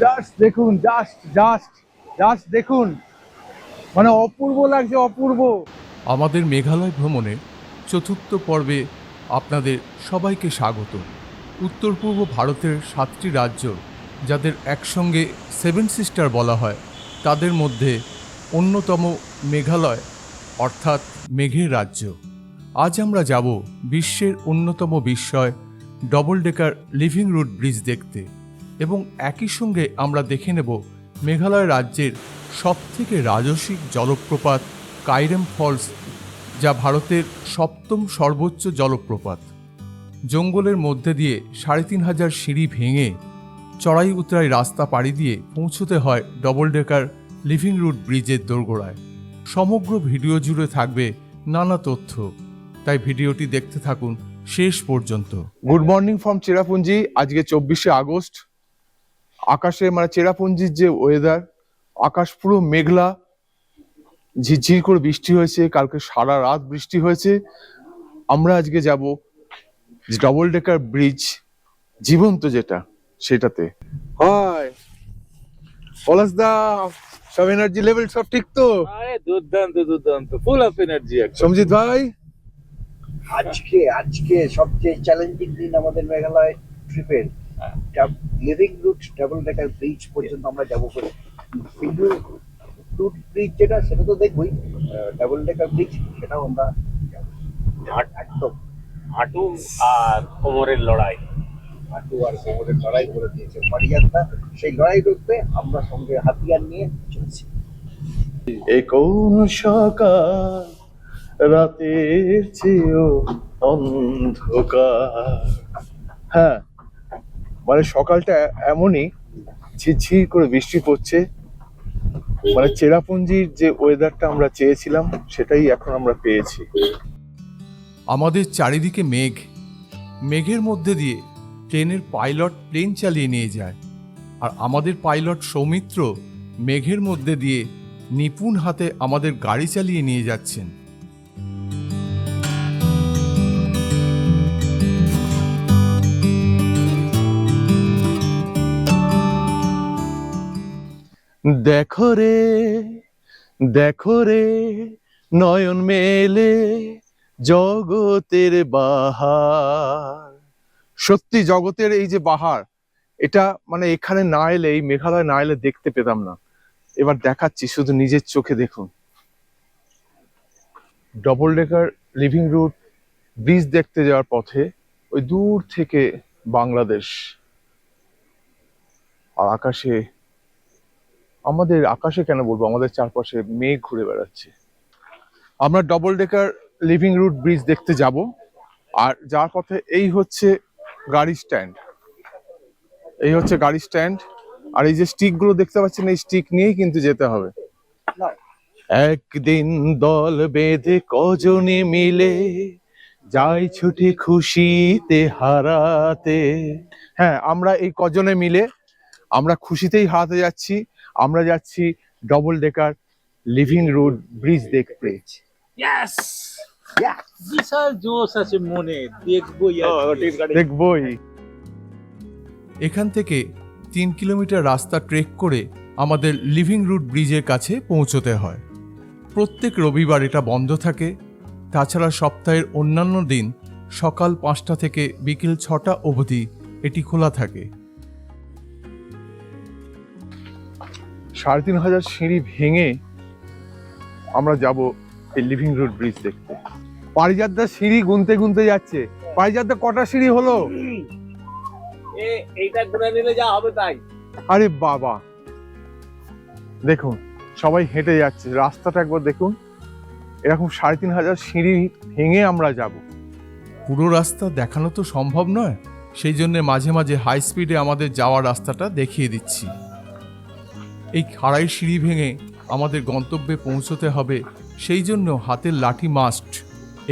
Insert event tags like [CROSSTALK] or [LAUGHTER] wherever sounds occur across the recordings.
Just দেখুন just just just দেখুন। মানে অপূর্ব লাগছে, অপূর্ব। আমাদের মেঘালয় ভ্রমণে চতুর্থ পর্বে আপনাদের সবাইকে স্বাগত। উত্তর পূর্ব ভারতের সাতটি রাজ্য, যাদের একসঙ্গে সেভেন সিস্টার বলা হয়, তাদের মধ্যে অন্যতম মেঘালয়, অর্থাৎ মেঘের রাজ্য। আজ আমরা যাব বিশ্বের অন্যতম বিস্ময় double decker living root bridge দেখতে। এবং একই সঙ্গে আমরা দেখে নেব মেঘালয় রাজ্যের সবথেকে রাজসিক জলপ্রপাত কাইরেম ফলস, যা ভারতের সপ্তম সর্বোচ্চ জলপ্রপাত। জঙ্গলের মধ্যে দিয়ে সাড়ে তিন হাজার সিঁড়ি ভেঙে চড়াই উতরাই রাস্তা পাড়ি দিয়ে পৌঁছতে হয় ডবল ডেকার লিভিং রুট ব্রিজের দোরগোড়ায়। সমগ্র ভিডিও জুড়ে থাকবে নানা তথ্য। তাই ভিডিওটি দেখতে থাকুন শেষ পর্যন্ত। গুড মর্নিং ফ্রম চেরাপুঞ্জি আজকে চব্বিশে আগস্ট। আকাশে মানে চেরাপুঞ্জির যে ওয়েদার আকাশ পুরো মেঘলা ঝিরঝির করে বৃষ্টি হয়েছে কালকে সারা রাত বৃষ্টি হয়েছে। আমরা আজকে যাব ডবল ডেকার ব্রিজ জীবন্ত যেটা সেটাতে। হয়। পলাশ দা সব এনার্জি লেভেল সব ঠিক তো? আরে দুর্দান্ত দুর্দান্ত ফুল অফ এনার্জি সমজিৎ ভাই? আজকে আজকে সবচেয়ে চ্যালেঞ্জিং দিন আমাদের মেঘালয় ট্রিপের living root double decker bridge পর্যন্ত আমরা যাব করে কিন্তু রুট ব্রিজ যেটা সেটা তো দেখবই ডাবল ডেকার ব্রিজ সেটাও আমরা। একদম। হাঁটু আর কোমরের লড়াই। হাঁটু আর কোমরের লড়াই করে দিয়েছে পারিয়াত্তা সেই লড়াই ঢুকবে আমরা সঙ্গে হাতিয়ার নিয়ে চলছি। এ কোন সকাল রাতের চেয়েও অন্ধকার? হ্যাঁ মানে সকালটা এমনই ঝিরঝির করে বৃষ্টি পড়ছে। মানে চেরাপুঞ্জির যে ওয়েদারটা আমরা চেয়েছিলাম, সেটাই এখন আমরা পেয়েছি। আমাদের চারিদিকে মেঘ। মেঘের মধ্যে দিয়ে ট্রেনের পাইলট প্লেন চালিয়ে নিয়ে যায়। আর আমাদের পাইলট সৌমিত্র মেঘের মধ্যে দিয়ে নিপুণ হাতে আমাদের গাড়ি চালিয়ে নিয়ে যাচ্ছেন। দেখো রে দেখো রে, নয়ন মেলে জগতের বাহার। সত্যি জগতের এই যে বাহার, এটা মানে এখানে না এলে, এই মেঘালয় না এলে দেখতে পেতাম না। এবার দেখাচ্ছি, শুধু নিজের চোখে দেখুন। Double decker living root bridge দেখতে যাওয়ার পথে, ওই দূর থেকে বাংলাদেশ। আর আকাশে আমাদের আকাশে কেন বলব? আমাদের চারপাশে মেঘ ঘুরে বেড়াচ্ছে। আমরা double decker living root bridge দেখতে যাব। আর যার পথে এই হচ্ছে গাড়ি স্ট্যান্ড এই হচ্ছে গাড়ি স্ট্যান্ড আর এই যে স্টিকগুলো দেখতে পাচ্ছেন, এই স্টিক নিয়েই কিন্তু যেতে হবে। একদিন দল বেঁধে কজনে মিলে যাই ছুটে খুশিতে হারাতে। হ্যাঁ আমরা এই কজনে মিলে আমরা খুশিতেই হারাতে যাচ্ছি। আমরা যাচ্ছি double decker living root bridge দেখতে। বিশাল জোশ আছে মনে দেখব দেখবই। এখান থেকে তিন কিলোমিটার রাস্তা ট্রেক করে আমাদের লিভিং রুট ব্রিজের কাছে পৌঁছতে হয়। প্রত্যেক রবিবার এটা বন্ধ থাকে। তাছাড়া সপ্তাহের অন্যান্য দিন সকাল পাঁচটা থেকে বিকেল ছটা অবধি এটি খোলা থাকে। সাড়ে তিন হাজার সিঁড়ি ভেঙে আমরা যাব এই লিভিং রুট ব্রিজ দেখতে। পারিজাতদা সিঁড়ি গুনতে গুনতে যাচ্ছে। পারিজাতদা কটা সিঁড়ি হলো? এইটা ঘুরে নিলে যা হবে তাই। আরে বাবা। দেখুন সবাই হেঁটে যাচ্ছে। রাস্তাটা একবার দেখুন। এরকম সাড়ে তিন হাজার সিঁড়ি ভেঙে আমরা যাব। পুরো রাস্তা দেখানো তো সম্ভব নয়। সেই জন্য মাঝে মাঝে হাই স্পিডে আমাদের যাওয়ার রাস্তাটা দেখিয়ে দিচ্ছি। এই খাড়াই সিঁড়ি ভেঙে আমাদের গন্তব্যে পৌঁছতে হবে, সেই জন্য হাতের লাঠি মাস্ট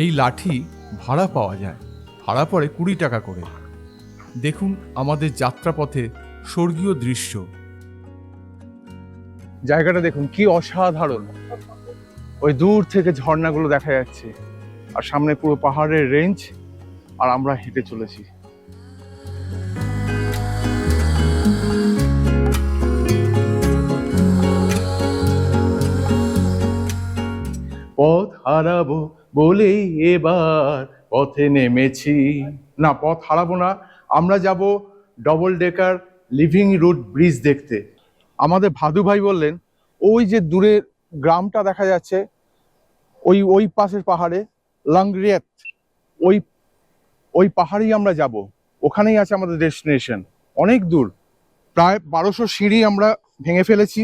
এই লাঠি ভাড়া পাওয়া যায়, ভাড়া পড়ে কুড়ি টাকা করে। দেখুন আমাদের যাত্রাপথে স্বর্গীয় দৃশ্য। জায়গাটা দেখুন, কি অসাধারণ। ওই দূর থেকে ঝর্ণাগুলো দেখা যাচ্ছে, আর সামনে পুরো পাহাড়ের রেঞ্জ আর আমরা হেঁটে চলেছি। হারাবো বলেই এবার পথে নেমেছি। না, পথ হারাবো না, আমরা যাব double decker living root bridge দেখতে। আমাদের ভাদু ভাই বললেন, ওই যে দূরে গ্রামটা দেখা যাচ্ছে, ওই ওই পাশের পাহাড়ে, লাংরিয়েত, ওই ওই পাহাড়েই আমরা যাব। ওখানেই আছে আমাদের ডেস্টিনেশন অনেক দূর। প্রায় বারোশো সিঁড়ি আমরা ভেঙে ফেলেছি,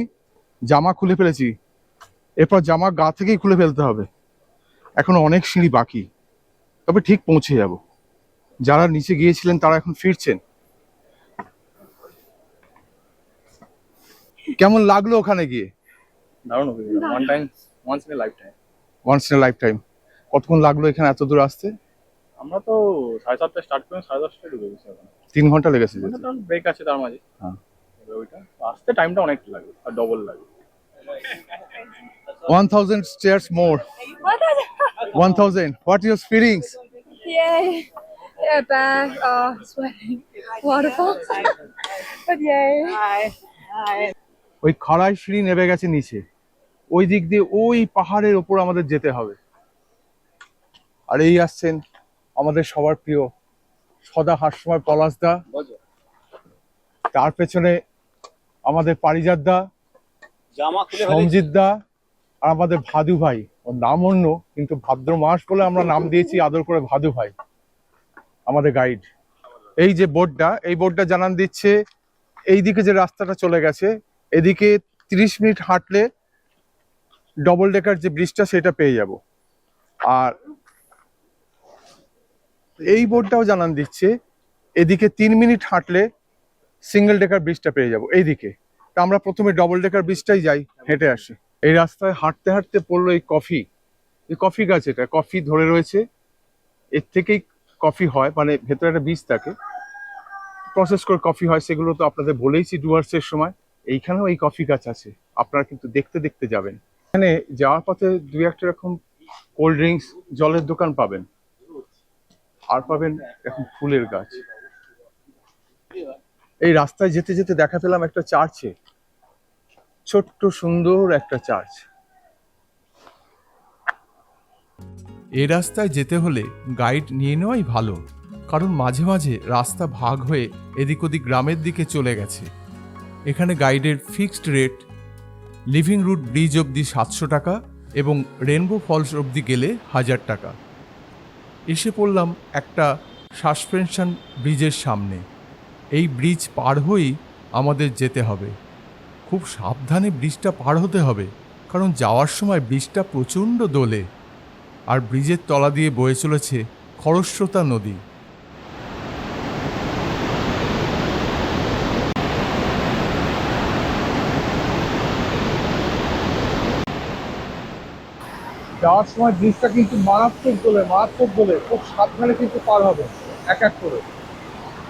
জামা খুলে ফেলেছি। এরপর জামা গা থেকেই খুলে ফেলতে হবে। এখন অনেক সিঁড়ি বাকি। তবে ঠিক পৌঁছে যাব। যারা নিচে গিয়েছিলেন তারা এখন ফিরছেন। কেমন লাগল ওখানে গিয়ে? দারুণ one time once in life time once in life time কতক্ষণ লাগল এখানে এত দূর আসতে? আমরা তো সাড়ে সাতটা স্টার্ট করে সাড়ে দশটায় ঢুকে গেছি তিন ঘণ্টা লেগেছে ব্রেক আছে তার মাঝে। হ্যাঁ। ওইটা। আসতে টাইমটা অনেক লাগে আর ডবল লাগে। 1000 stairs more. 1000. What are your feelings? Yay! Yeah, back, uh, sweating. Waterfall. [LAUGHS] but yay. ওই খাড়াই সিঁড়ি নেমে গেছে নিচে ওই দিক দিয়ে ওই পাহাড়ের ওপর আমাদের যেতে হবে আর এই আসছেন আমাদের সবার প্রিয় সদা হাসময় পলাশদা তার পেছনে আমাদের পারিজাত দা দা আর আমাদের ভাদু ভাই, ওর নাম অন্য, কিন্তু ভাদ্র মাস বলে আমরা নাম দিয়েছি, আদর করে ভাদু ভাই, আমাদের গাইড এই যে বোর্ডটা এই বোর্ডটা জানান দিচ্ছে এই দিকে যে রাস্তাটা চলে গেছে, এদিকে তিরিশ মিনিট হাঁটলে ডবল ডেকার যে ব্রিজটা সেটা পেয়ে যাব। আর এই বোর্ডটাও জানান দিচ্ছে, এদিকে তিন মিনিট হাঁটলে সিঙ্গেল ডেকার ব্রিজটা পেয়ে যাব, এইদিকে। তা আমরা প্রথমে ডবল ডেকার ব্রিজটাই যাই, হেঁটে আসি। এই রাস্তায় হাঁটতে হাঁটতে পড়ল এই কফি। এই কফি গাছ এটা, কফি ধরে রয়েছে। এর থেকেই কফি হয় মানে ভেতরে একটা বীজ থাকে। প্রসেস করে কফি হয়, সেগুলো তো আপনাদের বলেইছি ডুয়ার্সের সময়। এইখানেও এই কফি গাছ আছে, আপনারা কিন্তু দেখতে দেখতে যাবেন। এখানে যাওয়ার পথে দুই একটা রকম কোল্ড ড্রিঙ্কস জলের দোকান পাবেন। আর পাবেন এখন ফুলের গাছ। এই রাস্তায় যেতে যেতে দেখা পেলাম একটা চার্চে। ছোট্ট সুন্দর একটা চার্চ। এ রাস্তায় যেতে হলে গাইড নিয়ে নেওয়াই ভালো, কারণ মাঝে মাঝে রাস্তা ভাগ হয়ে এদিক ওদিক গ্রামের দিকে চলে গেছে। এখানে গাইডের fixed rate, living root bridge অবধি সাতশো টাকা এবং রেনবো ফলস অবধি গেলে হাজার টাকা। এসে পড়লাম একটা সাসপেনশন ব্রিজের সামনে। এই ব্রিজ পার হয়েই আমাদের যেতে হবে। খুব সাবধানে ব্রিজটা পার হতে হবে কারণ যাওয়ার সময় ব্রিজটা প্রচণ্ড দোলে আর ব্রিজের তলা দিয়ে বয়ে চলেছে খরস্রোতা নদী। যাওয়ার সময় ব্রিজটা কিন্তু মারাত্মক দোলে মারাত্মক দোলে খুব সাবধানে কিন্তু পার হবে এক এক করে।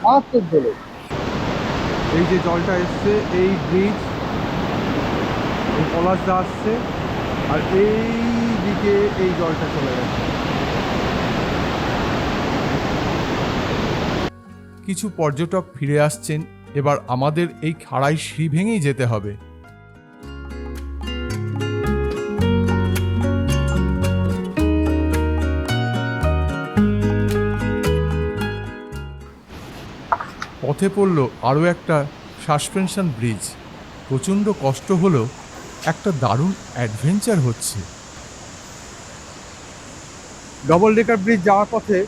মারাত্মক দোলে। এই যে জলটা এসছে এই ব্রিজ এই আসছে, আর এই দিকে এই জলটা চলে গেছে। কিছু পর্যটক ফিরে আসছেন, এবার আমাদের এই খাড়াই সিঁড়ি ভেঙেই যেতে হবে। পথে পড়ল আরও একটা সাসপেনশন ব্রিজ। প্রচণ্ড কষ্ট হলেও একটা দারুণ অ্যাডভেঞ্চার হচ্ছে। ডবল ডেকার ব্রিজ যাওয়ার পথে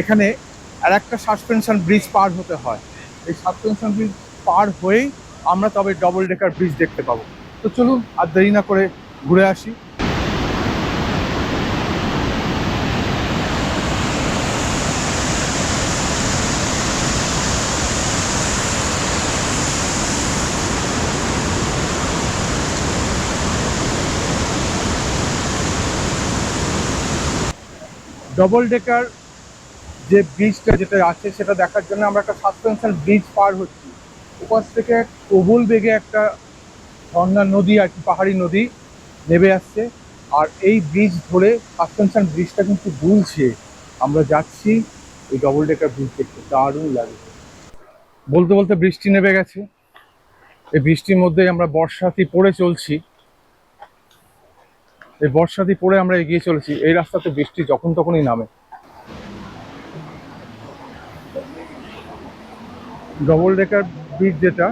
এখানে আর একটা সাসপেনশন ব্রিজ পার হতে হয়। এই সাসপেনশন ব্রিজ পার হয়েই আমরা তবে ডবল ডেকার ব্রিজ দেখতে পাবো। তো চলুন আর দেরি না করে ঘুরে আসি। ডবল ডেকার যে ব্রিজটা যেটা আছে, সেটা দেখার জন্য আমরা একটা সাসপেনশন ব্রিজ পার হচ্ছি। ওপাশ থেকে প্রবল বেগে একটা ঝর্ণা নদী আর কি, পাহাড়ি নদী নেমে আসছে। আর এই ব্রিজ ধরে সাসপেনশন ব্রিজটা কিন্তু দুলছে। আমরা যাচ্ছি এই ডবল ডেকার ব্রিজ দেখতে। দারুণ লাগে। বলতে বলতে বৃষ্টি নেমে গেছে। এই বৃষ্টির মধ্যেই আমরা বর্ষাতি পড়ে চলছি। এই বর্ষাতি পরে আমরা এগিয়ে চলেছি। এই রাস্তাতে বৃষ্টি যখন তখনই নামে। ডবল ডেকার ব্রিজ যেটা,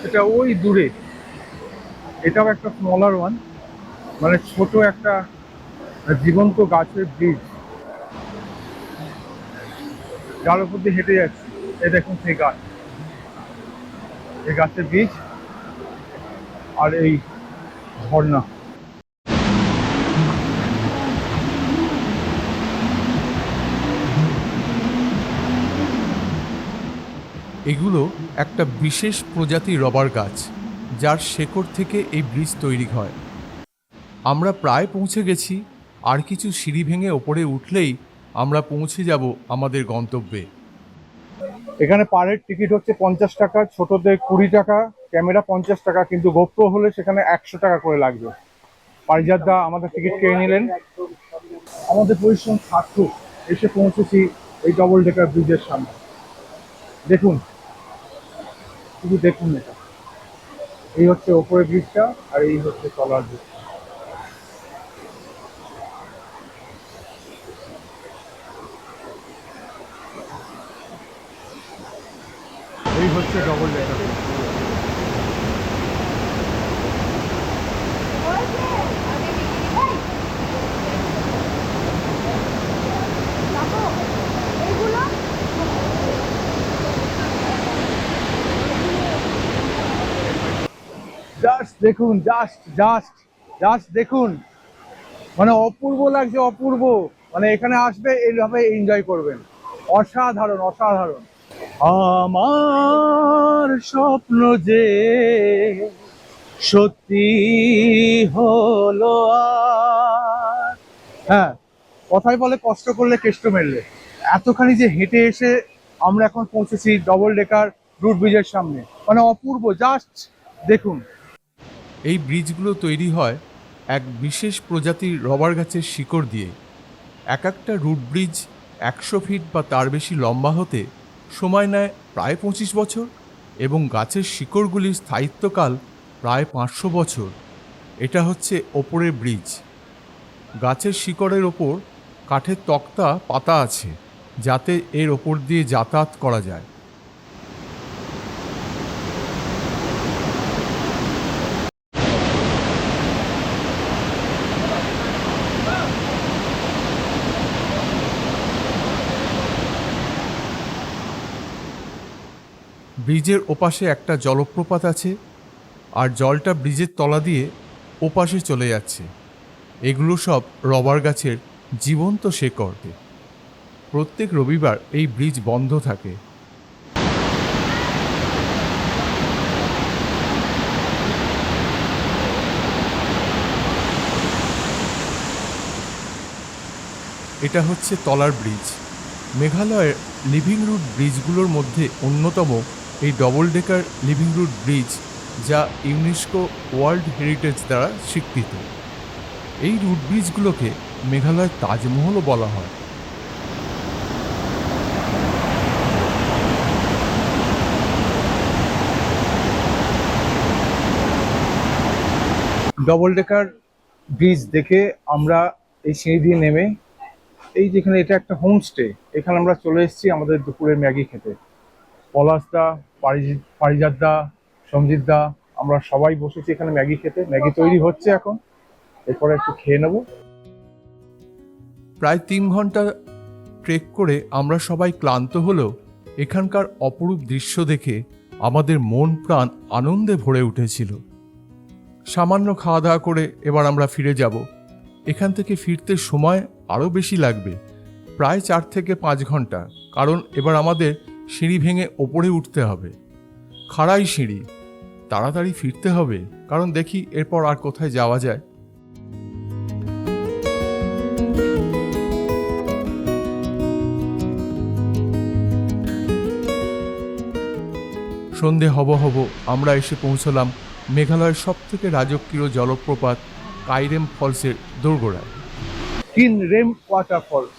সেটা ওই দূরে। এটাও একটা স্মলার ওয়ান মানে ছোট একটা জীবন্ত গাছের ব্রিজ যার উপর দিয়ে হেঁটে যাচ্ছি। এই দেখুন সেই গাছ। এই গাছের বীজ আর এই ঝর্ণা। এগুলো একটা বিশেষ প্রজাতির রবার গাছ, যার শেকড় থেকে এই ব্রিজ তৈরি হয়। আমরা প্রায় পৌঁছে গেছি, আর কিছু সিঁড়ি ভেঙে ওপরে উঠলেই আমরা পৌঁছে যাব আমাদের গন্তব্যে। এখানে পার টিকিট হচ্ছে পঞ্চাশ টাকা, ছোটদের কুড়ি টাকা, ক্যামেরা পঞ্চাশ টাকা, কিন্তু গোপ্র হলে সেখানে একশো টাকা করে লাগবে। পারিজাতদা আমাদের টিকিট কেড়ে নিলেন। আমাদের পরিশ্রম সার্থক, এসে পৌঁছেছি এই ডবল ডেকার ব্রিজের সামনে। দেখুন শুধু দেখুন এটা। এই হচ্ছে ওপরের ব্রিজটা আর এই হচ্ছে তলার ব্রিজ এই হচ্ছে ডবল ডেকার জাস্ট দেখুন জাস্ট জাস্ট জাস্ট দেখুন। মানে অপূর্ব লাগছে, অপূর্ব। মানে এখানে আসবে, এইভাবে এনজয় করবেন। অসাধারণ অসাধারণ। আমার স্বপ্ন যে সত্যি হলো হ্যাঁ কথাই বলে কষ্ট করলে কেষ্ট মেললে। এতখানি যে হেঁটে এসে আমরা এখন পৌঁছেছি ডবল ডেকার রুট ব্রিজের সামনে। মানে অপূর্ব জাস্ট দেখুন। এই ব্রিজগুলো তৈরি হয় এক বিশেষ প্রজাতির রবার গাছের শিকড় দিয়ে। এক একটা রুট ব্রিজ একশো ফিট বা তার বেশি লম্বা হতে সময় নেয় প্রায় পঁচিশ বছর এবং গাছের শিকড়গুলির স্থায়িত্বকাল প্রায় পাঁচশো বছর। এটা হচ্ছে ওপরের ব্রিজ। গাছের শিকড়ের ওপর কাঠের তক্তা পাতা আছে, যাতে এর ওপর দিয়ে যাতায়াত করা যায়। ব্রিজের ওপাশে একটা জলপ্রপাত আছে আর জলটা ব্রিজের তলা দিয়ে ওপাশে চলে যাচ্ছে। এগুলো সব রবার গাছের জীবন্ত শেকড় প্রত্যেক রবিবার এই ব্রিজ বন্ধ থাকে। এটা হচ্ছে তলার ব্রিজ। মেঘালয়ের লিভিং রুট ব্রিজগুলোর মধ্যে অন্যতম এই double decker living root bridge যা ইউনেস্কো ওয়ার্ল্ড হেরিটেজ দ্বারা স্বীকৃত। এই রুট ব্রিজগুলোকে মেঘালয়ের তাজমহলও বলা হয়। ডবল ডেকার ব্রিজ দেখে আমরা এই সিঁড়ি দিয়ে নেমে, এই যেখানে এটা একটা হোমস্টে এখানে আমরা চলে এসেছি আমাদের দুপুরের ম্যাগি খেতে। পলাশদা পারিজ- পারিজাতদা সঞ্জিতদা আমরা সবাই বসেছি এখানে ম্যাগি খেতে। ম্যাগি তৈরি হচ্ছে এখন। এরপরে একটু খেয়ে নেব। প্রায় তিন ঘণ্টা ট্রেক করে আমরা সবাই ক্লান্ত হলেও এখানকার অপরূপ দৃশ্য দেখে আমাদের মন প্রাণ আনন্দে ভরে উঠেছিল। সামান্য খাওয়া দাওয়া করে এবার আমরা ফিরে যাব। এখান থেকে ফিরতে সময় আরও বেশি লাগবে, প্রায় চার থেকে পাঁচ ঘণ্টা। কারণ এবার আমাদের সিঁড়ি ভেঙে ওপরে উঠতে হবে। খাড়াই সিঁড়ি। তাড়াতাড়ি ফিরতে হবে, কারণ দেখি এরপর আর কোথায় যাওয়া যায়। সন্ধে হব হব আমরা এসে পৌঁছলাম মেঘালয়ের সব থেকে রাজকীয় জলপ্রপাত কাইরেম ফলসের দোরগোড়ায়। কিন রেম ওয়াটারফলস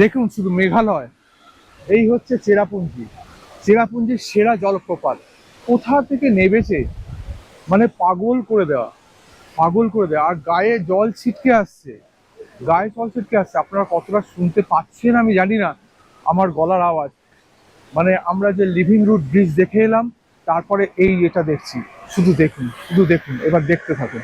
দেখুন শুধু মেঘালয়। এই হচ্ছে চেরাপুঞ্জি। চেরাপুঞ্জির সেরা জলপ্রপাত। কোথা থেকে নেবেছে মানে পাগল করে দেওয়া। পাগল করে দেওয়া। আর গায়ে জল ছিটকে আসছে। গায়ে জল ছিটকে আসছে। আপনারা কতটা শুনতে পাচ্ছেন আমি জানি না। আমার গলার আওয়াজ। মানে আমরা যে লিভিং রুট ব্রিজ দেখে এলাম, তারপরে এই এটা দেখছি। শুধু দেখুন শুধু দেখুন। এবার দেখতে থাকুন।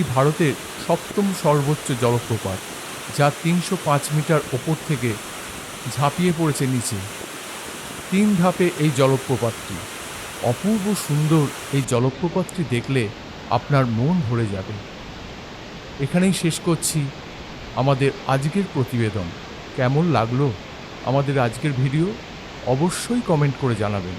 এটি ভারতের সপ্তম সর্বোচ্চ জলপ্রপাত, যা তিনশো পাঁচ মিটার ওপর থেকে ঝাঁপিয়ে পড়েছে নিচে। তিন ধাপে এই জলপ্রপাতটি। অপূর্ব সুন্দর এই জলপ্রপাতটি দেখলে আপনার মন ভরে যাবে। এখানেই শেষ করছি আমাদের আজকের প্রতিবেদন। কেমন লাগল আমাদের আজকের ভিডিও? অবশ্যই কমেন্ট করে জানাবেন।